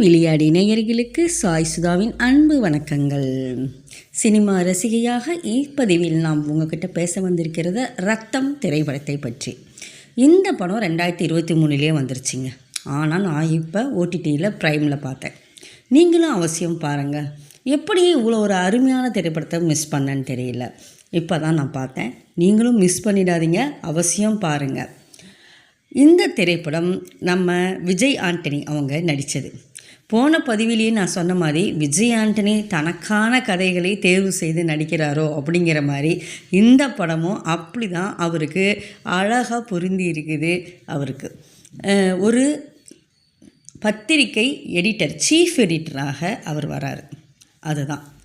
விளையாடி நேயர்களுக்கு சாய் சுதாவின் அன்பு வணக்கங்கள். சினிமா ரசிகையாக இப்பதிவில் நாம் உங்ககிட்ட பேச வந்திருக்கிறது ரத்தம் திரைப்படத்தை பற்றி. இந்த படம் ரெண்டாயிரத்தி இருபத்தி மூணுலேயே வந்துருச்சுங்க. ஆனால் நான் இப்போ ஓடிடியில் ப்ரைமில் பார்த்தேன். நீங்களும் அவசியம் பாருங்கள் எப்படி இவ்வளோ ஒரு அருமையான திரைப்படத்தை மிஸ் பண்ணேன்னு தெரியல. இப்போ தான் நான் பார்த்தேன். நீங்களும் மிஸ் பண்ணிடாதீங்க. அவசியம் பாருங்கள் இந்த திரைப்படம் நம்ம விஜய் ஆண்டனி அவங்க நடித்தது போன பதிவிலேயே நான் சொன்ன மாதிரி விஜய் ஆண்டனி தனக்கான கதைகளை தேர்வு செய்து நடிக்கிறாரோ அப்படிங்கிற மாதிரி இந்த படமும் அப்படி தான் அவருக்கு அழகாக பொருந்தி இருக்குது அவருக்கு ஒரு பத்திரிகை எடிட்டர் சீஃப் எடிட்டராக அவர் வராரு. அதுதான்.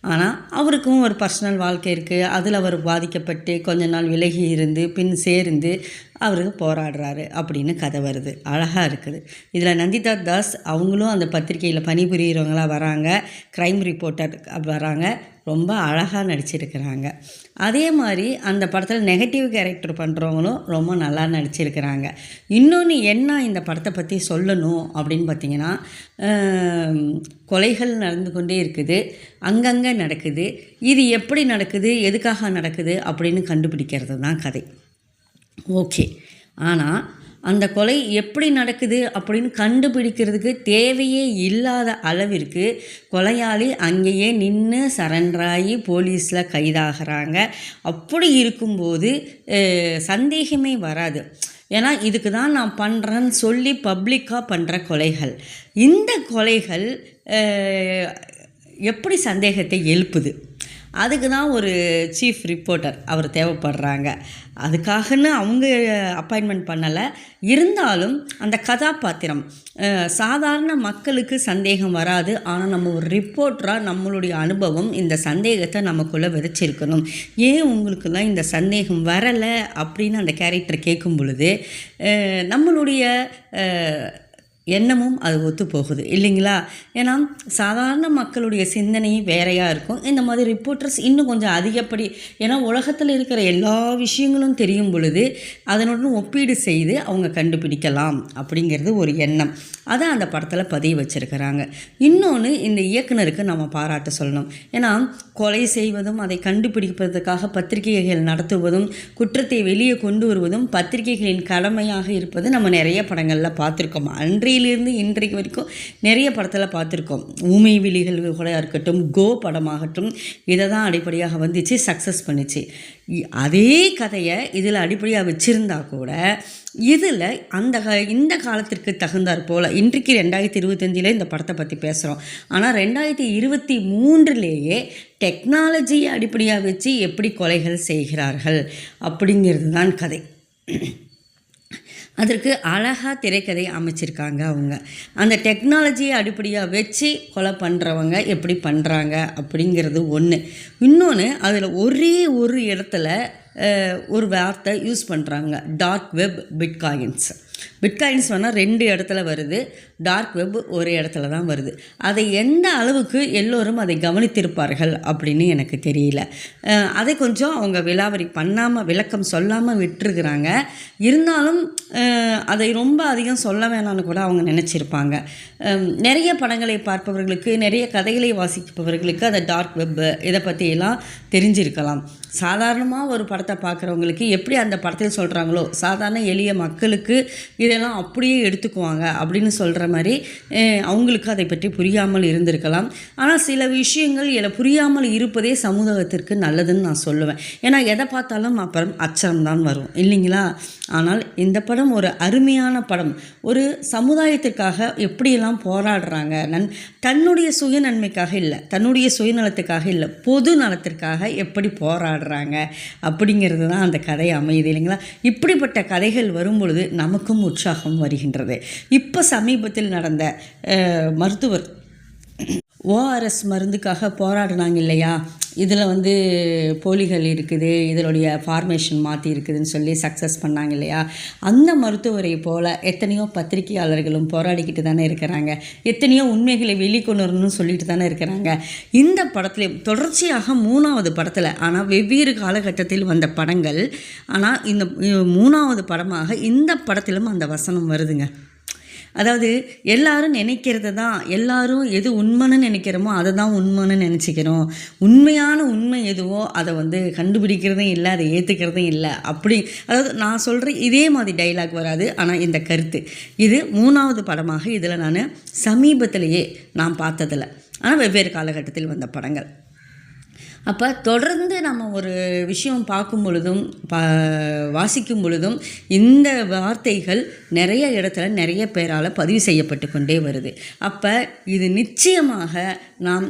ஆனால் அவருக்கும் ஒரு பர்சனல் வாழ்க்கை இருக்குது அதில் அவர் பாதிக்கப்பட்டு கொஞ்ச நாள் விலகி இருந்து பின் சேர்ந்து அவருக்கு போராடுறாரு அப்படின்னு கதை வருது. அழகாக இருக்குது. இதில் நந்திதா தாஸ் அவங்களும் அந்த பத்திரிக்கையில் பணிபுரிகிறவங்களா வராங்க. க்ரைம் ரிப்போர்ட்டர் வராங்க. ரொம்ப அழகாக நடிச்சிருக்கிறாங்க. அதே மாதிரி அந்த படத்தில் நெகட்டிவ் கேரக்டர் பண்ணுறவங்களும் ரொம்ப நல்லா நடிச்சிருக்கிறாங்க. இன்னொன்று என்ன இந்த படத்தை பற்றி சொல்லணும் அப்படின்னு பார்த்தீங்கன்னா கொலைகள் நடந்து கொண்டே இருக்குது. அங்கங்கே நடக்குது. இது எப்படி நடக்குது? எதுக்காக நடக்குது? அப்படின்னு கண்டுபிடிக்கிறது தான் கதை. ஓகே. ஆனால் அந்த கொலை எப்படி நடக்குது அப்படின்னு கண்டுபிடிக்கிறதுக்கு தேவையே இல்லாத அளவிற்கு கொலையாளி அங்கேயே நின்று சரண்டராகி போலீஸில் கைதாகிறாங்க. அப்படி இருக்கும்போது சந்தேகமே வராது. ஏன்னா இதுக்கு தான் நான் பண்ணுறேன்னு சொல்லி பப்ளிக்காக பண்ணுற கொலைகள். இந்த கொலைகள் எப்படி சந்தேகத்தை எழுப்புது? அதுக்கு தான் ஒரு சீஃப் ரிப்போர்ட்டர் அவர் தேவைப்படுறாங்க. அதுக்காகன்னு அவங்க அப்பாயின்மெண்ட் பண்ணலை. இருந்தாலும் அந்த கதாபாத்திரம் சாதாரண மக்களுக்கு சந்தேகம் வராது. ஆனால் நம்ம ஒரு ரிப்போர்ட்டராக நம்மளுடைய அனுபவம் இந்த சந்தேகத்தை நமக்குள்ளே விதைச்சிருக்கணும். ஏன் உங்களுக்குலாம் இந்த சந்தேகம் வரலை? அப்படின்னு அந்த கேரக்டர் கேட்கும் பொழுது நம்மளுடைய எண்ணமும் அது ஒத்து போகுது இல்லைங்களா? ஏன்னா சாதாரண மக்களுடைய சிந்தனையும் வேறையாக இருக்கும். இந்த மாதிரி ரிப்போர்ட்டர்ஸ் இன்னும் கொஞ்சம் அதிகப்படி ஏன்னா உலகத்தில் இருக்கிற எல்லா விஷயங்களும் தெரியும் பொழுது அதனுடன் ஒப்பீடு செய்து அவங்க கண்டுபிடிக்கலாம் அப்படிங்கிறது ஒரு எண்ணம். அதை அந்த படத்தில் பதிவு வச்சுருக்கிறாங்க. இன்னொன்று இந்த இயக்குனருக்கு நம்ம பாராட்ட சொல்லணும். ஏன்னா கொலை செய்வதும் அதை கண்டுபிடிப்பதற்காக பத்திரிகைகள் நடத்துவதும் குற்றத்தை வெளியே கொண்டு வருவதும் பத்திரிகைகளின் கடமையாக இருப்பது நம்ம நிறைய படங்களில் பார்த்துருக்கோம். அன்றையிலிருந்து இன்றைக்கு வரைக்கும் நிறைய படத்தில் பார்த்துருக்கோம். ஊமை விழிகள் கூட இருக்கட்டும் கோ படமாகட்டும் இதை தான் அடிப்படையாக வந்துச்சு சக்ஸஸ் பண்ணிச்சு. அதே கதையை இதில் அடிப்படையாக வச்சுருந்தா கூட இதில் அந்த இந்த காலத்திற்கு தகுந்தாற் போல் இன்றைக்கு ரெண்டாயிரத்தி இருபத்தஞ்சில் இந்த படத்தை பற்றி பேசுகிறோம் ஆனால் ரெண்டாயிரத்தி இருபத்தி மூன்றுலேயே டெக்னாலஜியை அடிப்படையாக வச்சு எப்படி கொலைகள் செய்கிறார்கள் அப்படிங்கிறது தான் கதை. அதற்கு அழகாக திரைக்கதை அமைச்சிருக்காங்க அவங்க. அந்த டெக்னாலஜியை அடிப்படையாக வச்சு கொலை பண்ணுறவங்க எப்படி பண்ணுறாங்க அப்படிங்கிறது ஒன்று இன்னொன்று அதில் ஒரே ஒரு இடத்துல ஒரு வார்த்தை யூஸ் பண்ணுறாங்க டார்க் வெப் பிட்காயின்ஸ் பிட்காயின்ஸ் வேணால் ரெண்டு இடத்துல வருது. டார்க் வெப் ஒரு இடத்துல தான் வருது. அதை எந்த அளவுக்கு எல்லோரும் அதை கவனித்திருப்பார்கள் அப்படின்னு எனக்கு தெரியல. அதை கொஞ்சம் அவங்க விலாவரி பண்ணாமல் விளக்கம் சொல்லாமல் விட்டுருக்குறாங்க. இருந்தாலும் அதை ரொம்ப அதிகம் சொல்ல வேணாம்னு கூட அவங்க நினச்சிருப்பாங்க. நிறைய படங்களை பார்ப்பவர்களுக்கு நிறைய கதைகளை வாசிப்பவர்களுக்கு அந்த டார்க் வெப் இதை பற்றியெல்லாம் தெரிஞ்சிருக்கலாம். சாதாரணமாக ஒரு படத்தை பார்க்குறவங்களுக்கு எப்படி அந்த படத்தில் சொல்கிறாங்களோ சாதாரண எளிய மக்களுக்கு இதெல்லாம் அப்படியே எடுத்துக்குவாங்க அப்படின்னு சொல்கிற மாதிரி அவங்களுக்கு அதை பற்றி புரியாமல் இருந்திருக்கலாம். ஆனால் சில விஷயங்கள் இதில் புரியாமல் இருப்பதே சமூகத்திற்கு நல்லதுன்னு நான் சொல்லுவேன். ஏன்னா எதை பார்த்தாலும் அப்புறம் அச்சம் தான் வரும். இல்லைங்களா? ஆனால் இந்த படம் ஒரு அருமையான படம். ஒரு சமுதாயத்திற்காக எப்படியெல்லாம் போராடுறாங்க? நன் தன்னுடைய சுயநன்மைக்காக இல்லை தன்னுடைய சுயநலத்துக்காக இல்லை பொது நலத்திற்காக எப்படி போராடுறாங்க? அப்படிங்கிறது தான் அந்த கதை அமையுது இல்லைங்களா? இப்படிப்பட்ட கதைகள் வரும்பொழுது நமக்கும் உற்சாகம் வருகின்றது. இப்போ சமீபத்தில் நடந்த மருத்துவர் ஓஆர்எஸ் மருந்துக்காக போராடினாங்க இல்லையா? இதில் வந்து போலிகள் இருக்குது இதனுடைய ஃபார்மேஷன் மாற்றி இருக்குதுன்னு சொல்லி சக்ஸஸ் பண்ணாங்க இல்லையா? அந்த மருத்துவரை போல் எத்தனையோ பத்திரிகையாளர்களும் போராடிக்கிட்டு தானே இருக்கிறாங்க. எத்தனையோ உண்மைகளை வெளிக்கொண்டு வரணும்னு சொல்லிட்டு தானே இருக்கிறாங்க. இந்த படத்துலேயும் தொடர்ச்சியாக மூணாவது படத்தில் ஆனால் வெவ்வேறு காலகட்டத்தில் வந்த படங்கள் ஆனால் இந்த மூணாவது படமாக இந்த படத்திலும் அந்த வசனம் வருதுங்க. அதாவது எல்லாரும் நினைக்கிறது தான் எல்லாரும் எது உண்மைன்னு நினைக்கிறோமோ அதை தான் உண்மைன்னு நினச்சிக்கிறோம். உண்மையான உண்மை எதுவோ அதை வந்து கண்டுபிடிக்கிறதும் இல்லை அதை ஏற்றுக்கிறதும் இல்லை. அப்படி அதாவது நான் சொல்கிற இதே மாதிரி டைலாக் வராது ஆனால் இந்த கருத்து. இது மூணாவது படமாக இதில் நான் சமீபத்திலேயே நான் பார்த்ததில்ல. ஆனால் வெவ்வேறு காலகட்டத்தில் வந்த படங்கள். அப்போ தொடர்ந்து நம்ம ஒரு விஷயம் பார்க்கும் பொழுதும் பா வாசிக்கும் பொழுதும் இந்த வார்த்தைகள் நிறைய இடத்துல நிறைய பேரால் பதிவு செய்யப்பட்டு கொண்டே வருது. அப்போ இது நிச்சயமாக நாம்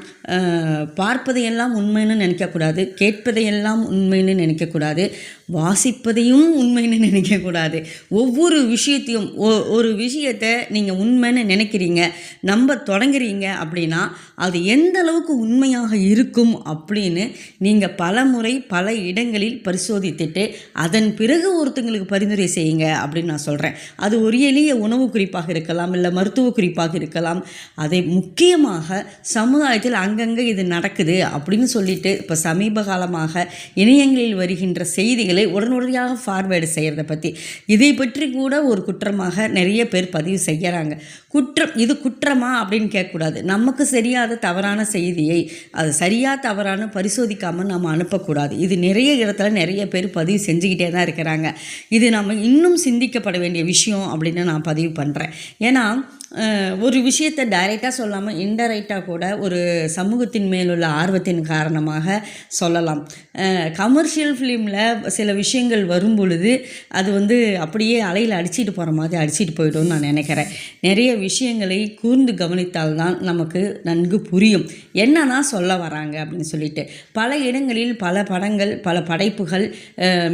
பார்ப்பதையெல்லாம் உண்மைன்னு நினைக்கக்கூடாது கேட்பதையெல்லாம் உண்மைன்னு நினைக்கக்கூடாது வாசிப்பதையும் உண்மைன்னு நினைக்கக்கூடாது. ஒவ்வொரு விஷயத்தையும் ஒ- ஒரு விஷயத்தை நீங்கள் உண்மைன்னு நினைக்கிறீங்க நம்ப தொடங்குறீங்க அப்படின்னா அது எந்த அளவுக்கு உண்மையாக இருக்கும் அப்படின்னு நீங்கள் பல முறை பல இடங்களில் பரிசோதித்துட்டு அதன் பிறகு ஒருத்தங்களுக்கு பரிந்துரை செய்யுங்க அப்படின்னு நான் சொல்கிறேன் அது ஒரு எளிய உணவு குறிப்பாக இருக்கலாம் இல்லை மருத்துவ குறிப்பாக இருக்கலாம். அதை முக்கியமாக சமுதாயத்தில் அங்கங்கே இது நடக்குது அப்படின்னு சொல்லிட்டு இப்போ சமீப காலமாக இணையங்களில் வருகின்ற செய்திகளை உடனடியாக ஃபார்வேர்டு செய்கிறத பற்றி இதை பற்றி கூட ஒரு குற்றமாக நிறைய பேர் பதிவு செய்கிறாங்க குற்றம் இது குற்றமா அப்படின்னு கேட்கக்கூடாது. நமக்கு சரியாத தவறான செய்தியை அது சரியா தவறான பரிசு பரிசோதிக்காமல் நம்ம அனுப்பக்கூடாது. இது நிறைய இடத்துல நிறைய பேர் பதிவு செஞ்சுக்கிட்டே தான் இருக்கிறாங்க. இது நம்ம இன்னும் சிந்திக்கப்பட வேண்டிய விஷயம் அப்படின்னு நான் பதிவு பண்ணுறேன் ஏன்னா ஒரு விஷயத்தை டைரெக்டாக சொல்லாமல் இன்டைரக்டாக கூட ஒரு சமூகத்தின் மேலுள்ள ஆர்வத்தின் காரணமாக சொல்லலாம். கமர்ஷியல் ஃபிலிமில் சில விஷயங்கள் வரும் பொழுது அது வந்து அப்படியே அலையில் அடிச்சிட்டு போகிற மாதிரி அடிச்சிட்டு போயிடும்னு நான் நினைக்கிறேன். நிறைய விஷயங்களை கூர்ந்து கவனித்தால்தான் நமக்கு நன்கு புரியும். என்னன்னா சொல்ல வராங்க அப்படின்னு சொல்லிட்டு. பல இடங்களில் பல படங்கள் பல படைப்புகள்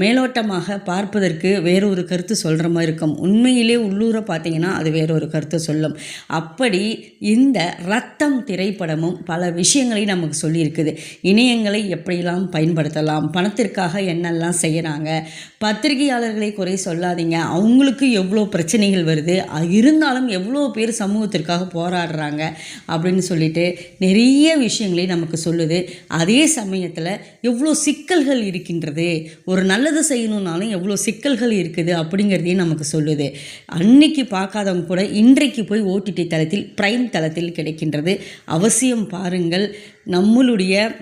மேலோட்டமாக பார்ப்பதற்கு வேறொரு கருத்து சொல்கிற மாதிரி இருக்கும். உண்மையிலே உள்ளூரை பார்த்தீங்கன்னா அது வேறொரு கருத்து சொல்லும். அப்படி இந்த ரத்தம் திரைப்படமும் பல விஷயங்களை நமக்கு சொல்லியிருக்குது. இணையங்களை எப்படியெல்லாம் பயன்படுத்தலாம்? பணத்திற்காக என்னெல்லாம் செய்கிறாங்க பத்திரிகையாளர்களை குறை சொல்லாதீங்க. அவங்களுக்கு எவ்வளோ பிரச்சனைகள் வருது? இருந்தாலும் எவ்வளோ பேர் சமூகத்திற்காக போராடுறாங்க? அப்படின்னு சொல்லிட்டு நிறைய விஷயங்களை நமக்கு சொல்லுது. அதே சமயத்தில் எவ்வளோ சிக்கல்கள் இருக்கின்றது? ஒரு நல்லது செய்யணுன்னாலும் எவ்வளோ சிக்கல்கள் இருக்குது அப்படிங்கிறதையும் நமக்கு சொல்லுது. அன்னைக்கு பார்க்காதவங்க கூட இன்றைக்கு போய் ஓடிடி தளத்தில் பிரைம் தளத்தில் கிடைக்கின்றது. அவசியம் பாருங்கள் நம்மளுடைய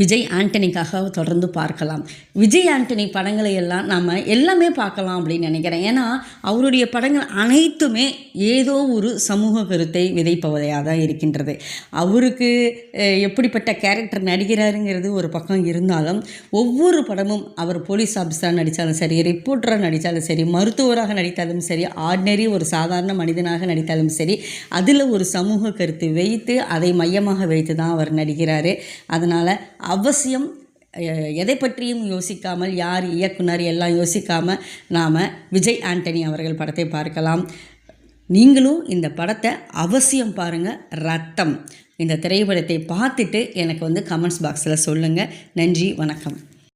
விஜய் ஆண்டனிக்காக தொடர்ந்து பார்க்கலாம். விஜய் ஆண்டனி படங்களை எல்லாம் நாம் எல்லாமே பார்க்கலாம் அப்படின்னு நினைக்கிறேன். ஏன்னா அவருடைய படங்கள் அனைத்துமே ஏதோ ஒரு சமூக கருத்தை விதைப்பவதையாக தான் இருக்கின்றது. அவருக்கு எப்படிப்பட்ட கேரக்டர் நடிக்கிறாருங்கிறது ஒரு பக்கம் இருந்தாலும் ஒவ்வொரு படமும் அவர் போலீஸ் ஆஃபீஸராக நடித்தாலும் சரி ரிப்போர்ட்டராக நடித்தாலும் சரி மருத்துவராக நடித்தாலும் சரி ஆர்டினரி ஒரு சாதாரண மனிதனாக நடித்தாலும் சரி அதில் ஒரு சமூக கருத்து வைத்து அதை மையமாக வைத்து தான் அவர் நடிக்கிறாரு. அதனால் அவசியம் எதை பற்றியும் யோசிக்காமல் யார் இயக்குனர் எல்லாம் யோசிக்காமல் நாம் விஜய் ஆண்டனி அவர்கள் படத்தை பார்க்கலாம். நீங்களும் இந்த படத்தை அவசியம் பாருங்கள் ரத்தம். இந்த திரைப்படத்தை பார்த்துட்டு எனக்கு வந்து கமெண்ட்ஸ் பாக்ஸில் சொல்லுங்கள் நன்றி வணக்கம்.